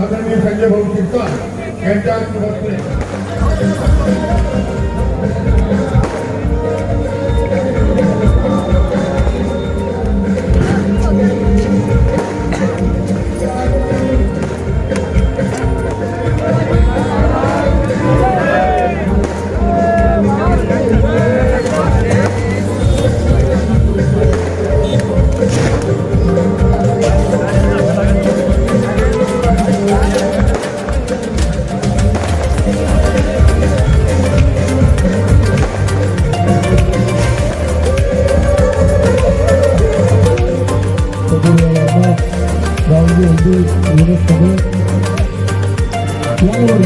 आदरणीय संजय भाऊ कीर्तन यांच्या Yunus Kabir yang luar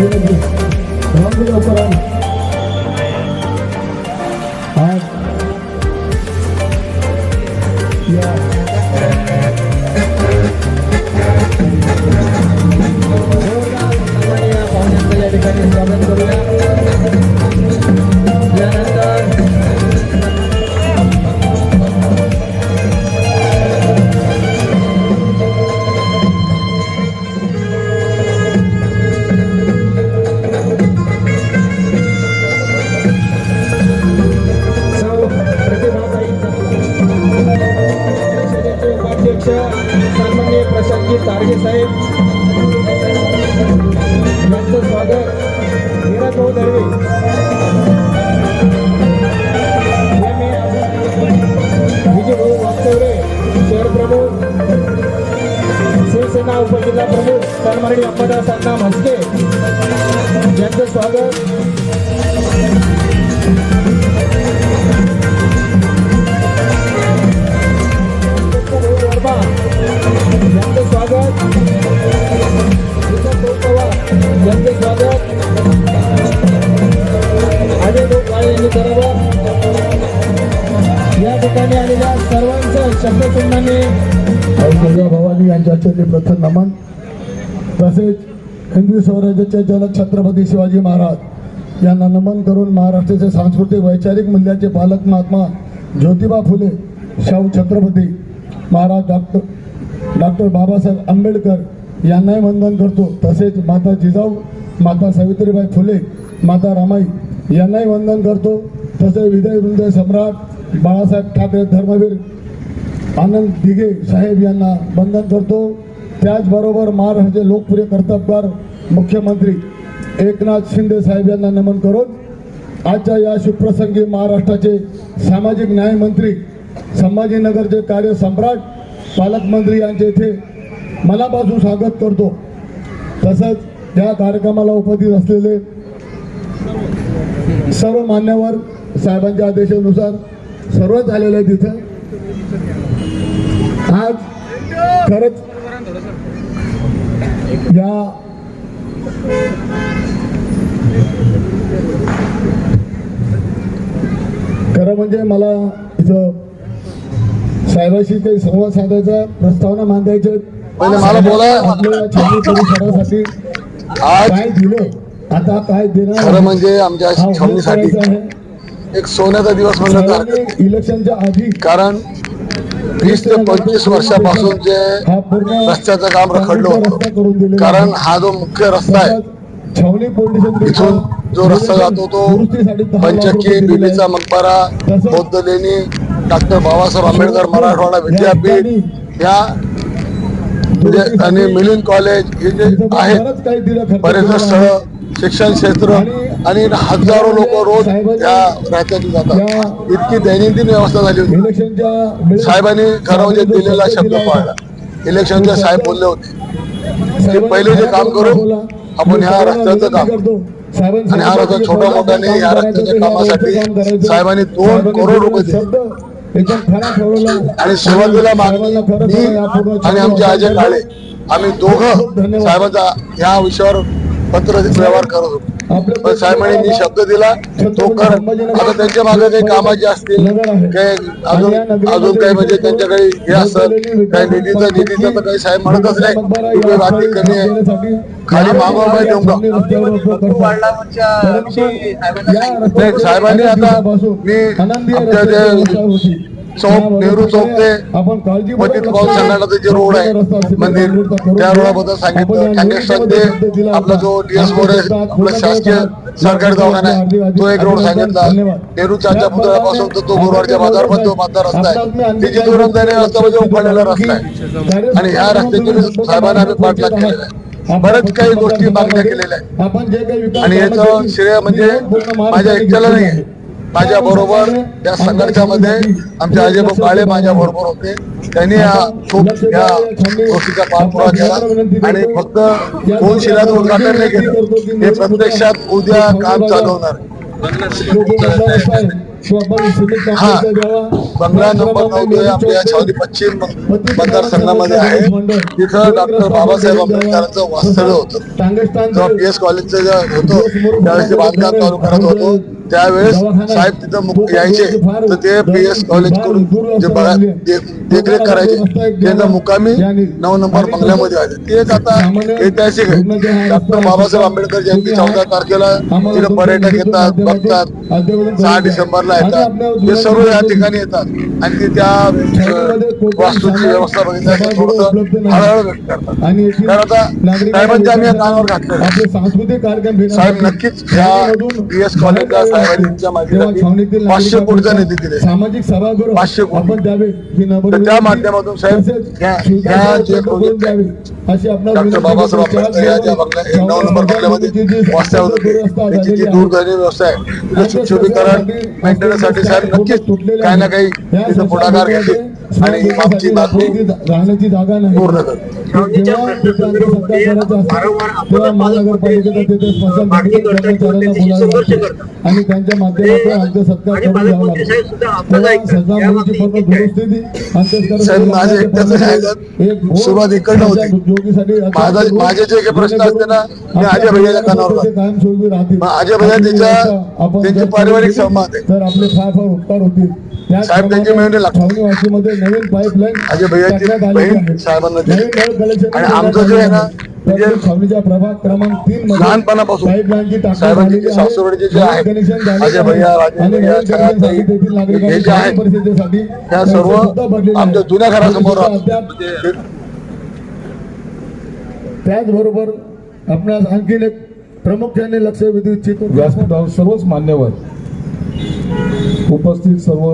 ya यांनी करावं या ठिकाणी आलेल्या सर्वांचं शब्दचिन्हाने. भवानी यांच्या चरणी प्रथम नमन. तसेच हिंदवी स्वराज्याचे जनक छत्रपती शिवाजी महाराज यांना नमन करून महाराष्ट्राचे सांस्कृतिक वैचारिक मूल्याचे पालक महात्मा ज्योतिबा फुले शाहू छत्रपती महाराज डॉक्टर डॉक्टर बाबासाहेब आंबेडकर यांनाही वंदन करतो. तसेच माता जिजाऊ माता सावित्रीबाई फुले माता रामाई यांनाही वंदन करतो. तसेच विजय वृंद सम्राट बाळासाहेब ठाकरे धर्मवीर आनंद दिघे साहेब यांना वंदन करतो. त्याचबरोबर महाराष्ट्राचे लोकप्रिय कर्तबगार मुख्यमंत्री एकनाथ शिंदे साहेब यांना नमन करून आजच्या या शुभप्रसंगी महाराष्ट्राचे सामाजिक न्याय मंत्री संभाजीनगरचे कार्य सम्राट पालकमंत्री यांचे इथे मनापासून स्वागत करतो. तसंच या कार्यक्रमाला उपस्थित असलेले सर्व मान्यवर साहेबांच्या आदेशानुसार सर्वच आलेले आहेत तिथं आज खरंच या खरं म्हणजे मला इथं साहेबाशी काही संवाद साधायचा प्रस्तावना मांडायचे मला बोला. काय दिलं आता काय देणार म्हणजे आमच्या छावणीसाठी. एक सोन्याचा दिवस म्हणलं. इलेक्शनच्या आधी कारण वीस ते पंचवीस वर्षापासून जे रस्त्याचं काम रखडलं होतं. कारण हा जो मुख्य रस्ता आहे इथून जो रस्ता जातो तो पंचक्की बिबीचा मकबरा बौद्ध लेणी डॉक्टर बाबासाहेब आंबेडकर मराठवाडा विद्यापीठ या म्हणजे आणि मिलिंद कॉलेज हे जे आहेत पर्यटन स्थळ शिक्षण क्षेत्र आणि हजारो लोक रोज या रस्त्यातून जातात. इतकी दैनंदिन व्यवस्था झाली होती. साहेबांनी खरं म्हणजे दिलेला शब्द पाळला. इलेक्शनचे साहेब बोलले होते. की पहिले जे काम करू आपण ह्या रस्त्याचं काम करू. आणि हा रस्ता छोटा मोठाने या रस्त्याच्या कामासाठी साहेबांनी दोन करोड रुपये दिले. आणि सुरुवातीला मागणी मी आणि आमचे अजय काळे आम्ही दोघं साहेबांचा ह्या विषयावर पत्र व्यवहार करत होतो. पण साहेबांनी मी शब्द दिला तो कर. आता त्यांच्या मागे काही कामाचे असतील काही अजून अजून काही म्हणजे त्यांच्याकडे हे असतं काही निधीचं निधीचं तर काही साहेब म्हणतच नाही. तुम्ही बातमी कमी आहे. खाली मागवा माहिती देऊन नाही, साहेबांनी आता मी आमच्या चौक नेहरू चौक ते वतीत पाऊस संघटनाचं जे रोड आहे मंदिर त्या रोडाबद्दल सांगितलं. कॅन्डेस्टन ते आपला जो डीएस रोड आहे आपला शासकीय सरकारी दवाखाना आहे तो एक रोड सांगितला. नेहरू चाच्या पुतळ्यापासून तर तो गुरुवारच्या बाजारपर्यंत जो बाजार रस्ता आहे. त्याची दुरंदारी रस्ता म्हणजे उघडलेला रस्ता आहे. आणि ह्या रस्त्याची साहेबांना आम्ही पाठलाग केलेला आहे. बऱ्याच काही गोष्टी मागण्या केलेल्या आहेत. आणि याचं श्रेय म्हणजे ती माझ्या एकट्याला नाही आहे. माझ्या बरोबर त्या संघर्षामध्ये आमचे अजय भाऊ काळे माझ्या बरोबर होते. त्यांनी या खूप या गोष्टीचा पाठपुरावा केला. आणि फक्त कोण शिलाच उद्घाटन नाही केलं. हे प्रत्यक्षात उद्या काम चालवणार. हा. बंगला नंबर नऊ जो आपल्या छावणी पश्चिम मतदारसंघामध्ये आहे. तिथं डॉक्टर बाबासाहेब आंबेडकरांचं वास्तव्य होतं. जेव्हा पी एस कॉलेजचं जे होतं त्यावेळेस बांधकाम चालू करत होतो. त्यावेळेस साहेब तिथं यायचे तर ते पी एस कॉलेजकडून जे बघा देखरेख करायचे त्यांचा मुकामी नऊ नंबर बंगल्यामध्ये आहे ते एक आता ऐतिहासिक आहे डॉक्टर बाबासाहेब आंबेडकर जयंती चौदा तारखेला तिथे पर्यटक येतात बघतात. सहा डिसेंबरला येतात. हे सर्व या ठिकाणी येतात. आणि ते त्या वास्तूची व्यवस्था बघितल्यावर थोडंसं हळहळ व्यक्त करतात. कारण आता साहेबांच्या आम्ही या कानावर घेण्यासाठी साहेब नक्कीच या शाळेमधून PS कॉलेजला पाचशे कोटीचा निधी दिले. सामाजिक सभागृह पाचशे कोटी. द्यावे त्या. माध्यमातून साहेब अशी डॉक्टर बाबासाहेब. आंबेडकर नऊ नंबर बंगल्यामध्ये वास्तव्य होते त्याची जी दूरध्वनी व्यवस्था आहे सुशोभीकरण मेंटेनन्ससाठी साहेब नक्कीच काही ना काही पुढाकार घेतील आणि आमची मागणी राहण्याची जागा नाही पूर्ण. आणि त्यांच्या माध्यमातून. एक भोग सुरुवात इकडनं होती. माझा- माझे जे काही प्रश्न असते ना, मी अजय भैयाच्या कानावर ते अजय भैया त्याच्या- त्यांचे पारिवारिक संवाद आहे. तर आपले फार फार उपकार होतील साहेब, त्यांची मेहनत लागते. नवीन पाईपलाईन अजय. साहेबांना आणि आमचं जे आहे ना, म्हणजे प्रभाग क्रमांक तीन लहानपणापासून साहेबांची जे आहेत, अजय. भैया, भैया, हे जे आहेत, त्या सर्व आमच्या. जुन्या घरासमोर त्याचबरोबर आपणास आणखीन एक प्रामुख्याने लक्ष वेधू इच्छितो व्यासपीठावर सर्वच मान्यवर उपस्थित सर्व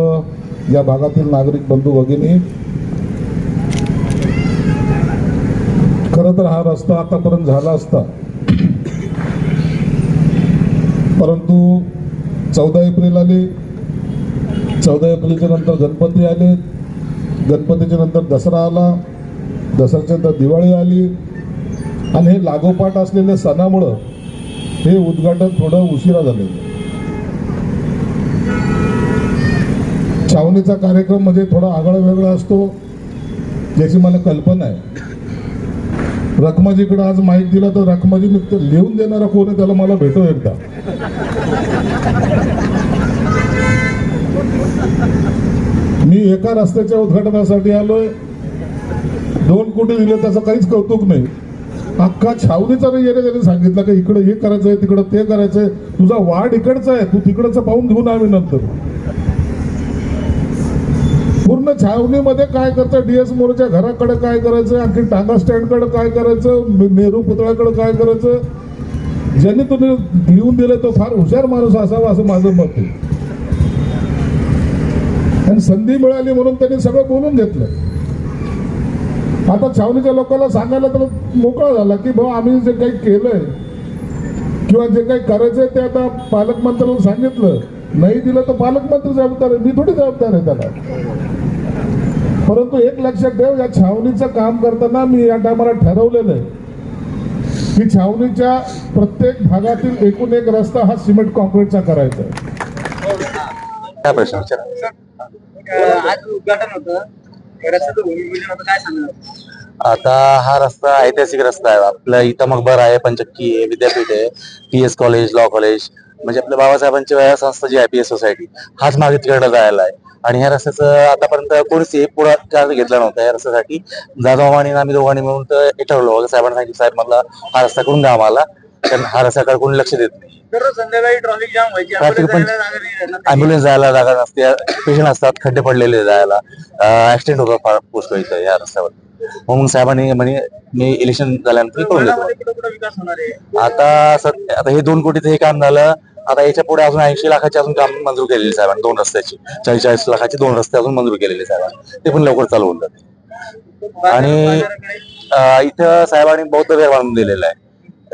या भागातील नागरिक बंधू भगिनी खरं तर हा रस्ता आतापर्यंत झाला असता. परंतु चौदा एप्रिल आली. चौदा एप्रिलच्या नंतर गणपती आले. गणपतीच्या नंतर दसरा आला. दसऱ्याच्या नंतर दिवाळी आली. आणि हे लागोपाठ असलेल्या सणामुळं हे उद्घाटन थोडं उशिरा झाले छावणीचा कार्यक्रम म्हणजे थोडा आगळा वेगळा असतो ज्याची मला कल्पना आहे. रखमाजीकडे आज माहीत दिला तर रखमाजी नुकतं लिहून देणारा कोण आहे त्याला मला भेटो एकदा. मी एका रस्त्याच्या उद्घाटनासाठी आलोय. दोन कोटी दिले त्याचं काहीच कौतुक नाही. अख्खा छावणीचा नाही येणे त्यांनी सांगितलं की इकडे हे करायचंय तिकडं ते करायचंय. तुझा वाढ इकडचा आहे तू तिकडचं पाहून घेऊन आम्ही नंतर. पूर्ण छावणीमध्ये काय करतं? डीएस मोरच्या घराकडे काय करायचं? आणखी टांगा स्टँडकडे काय करायचं? नेहरू पुतळ्याकडे काय करायचं? ज्यांनी तुम्ही लिहून दिलं तो फार हुशार माणूस असावा असं माझं मत आहे. आणि संधी मिळाली म्हणून त्यांनी सगळं बोलून घेतलं. आता छावणीच्या लोकांना सांगायला तर मोकळा झाला की भाऊ आम्ही जे काही केलंय किंवा जे काही करायचंय ते आता पालकमंत्र्यांना सांगितलं. नाही दिलं तर पालकमंत्री जबाबदार आहे. मी थोडी जबाबदार आहे त्याला. परंतु एक लक्षात ठेव या छावणीचं काम करताना मी या टायमाला ठरवलेलं आहे. की छावणीच्या प्रत्येक भागातील एकूण एक रस्ता हा सिमेंट कॉन्क्रीटचा करायचा आहे. काय प्रश्न आज उद्घाटन होतं. आता हा रस्ता ऐतिहासिक रस्ता आहे. आपल्या इथं मकबर आहे पंचक्की आहे विद्यापीठ आहे P S college law college. म्हणजे आपल्या बाबासाहेबांची वेळा संस्था जी आहे पी एस सोसायटी हाच मागे तिकडे जायला आहे. आणि ह्या रस्त्याचं आतापर्यंत कोणीच पुढाकार घेतला नव्हता. या रस्त्यासाठी जाधव आणि आम्ही दोघांनी मिळून हे ठरवलं. साहेबांना सांगितलं साहेब मला हा रस्ता करून द्या आम्हाला. कारण हा रस्त्याकडे कोणी लक्ष देत नाही. संध्याकाळी ट्रॉफिक जाम व्हायची. जायला जागा नाही राहणार. अँब्युलन्स जायला जागा नसते. पेशंट असतात खड्डे पडलेले जायला. ऍक्सिडेंट होतात फार पुष्कळ इथं या रस्त्यावर. म्हणून साहेबांनी म्हणे मी इलेक्शन झाल्यानंतर करून देतो. आता सध्या आता हे दोन कोटीचं हे काम झालं. आता याच्यापुढे अजून ऐंशी लाखाची अजून काम मंजूर केलेली साहेबांनी दोन रस्त्याची. चाळीस चाळीस लाखाची दोन रस्ते अजून मंजूर केलेले साहेबांनी. ते पण लवकर चालू होऊन जाते आणि इथं साहेबांनी बौद्ध विहार बांधून दिलेलं आहे.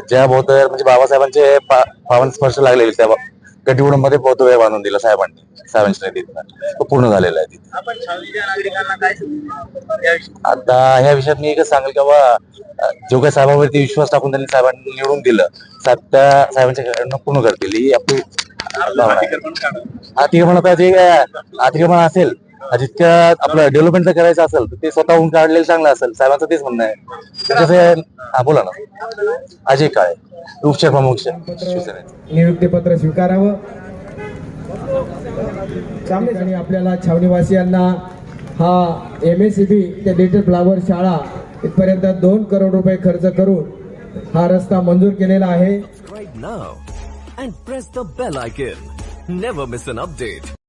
ज्या बौद्ध म्हणजे बाबासाहेबांचे पा- पावन स्पर्श लागलेले त्या गड्डीवडमध्ये बौद्ध विहार बांधून दिला साहेबांनी साहेबांच्या निधीतनं. तो पूर्ण झालेला आहे तिथे. आता ह्या विषयात मी एकच सांगेल की बाबा जो काही साहेबांवरती विश्वास टाकून त्यांनी साहेबांनी निवडून दिलं साहेब त्या साहेबांच्या पूर्ण करतील. ही आपली. अतिक्रमण आता जे काय अतिक्रमण असेल. जितकं आपलं डेव्हलपमेंट करायचं असेल तर ते स्वतःहून काढलेलं चांगलं असेल. साहेबांचं तेच म्हणणं आहे. कसं आहे हा बोला ना. अजय काय उपचार प्रमुख नियुक्तीपत्र स्वीकारावं सामने आणि आपल्याला छावणीवासियांना हा एम एस सी बी ते लिटिल फ्लावर शाळा इथपर्यंत दोन करोड रुपये खर्च करून हा रस्ता मंजूर केलेला आहे right now and press the bell icon. Never miss an update.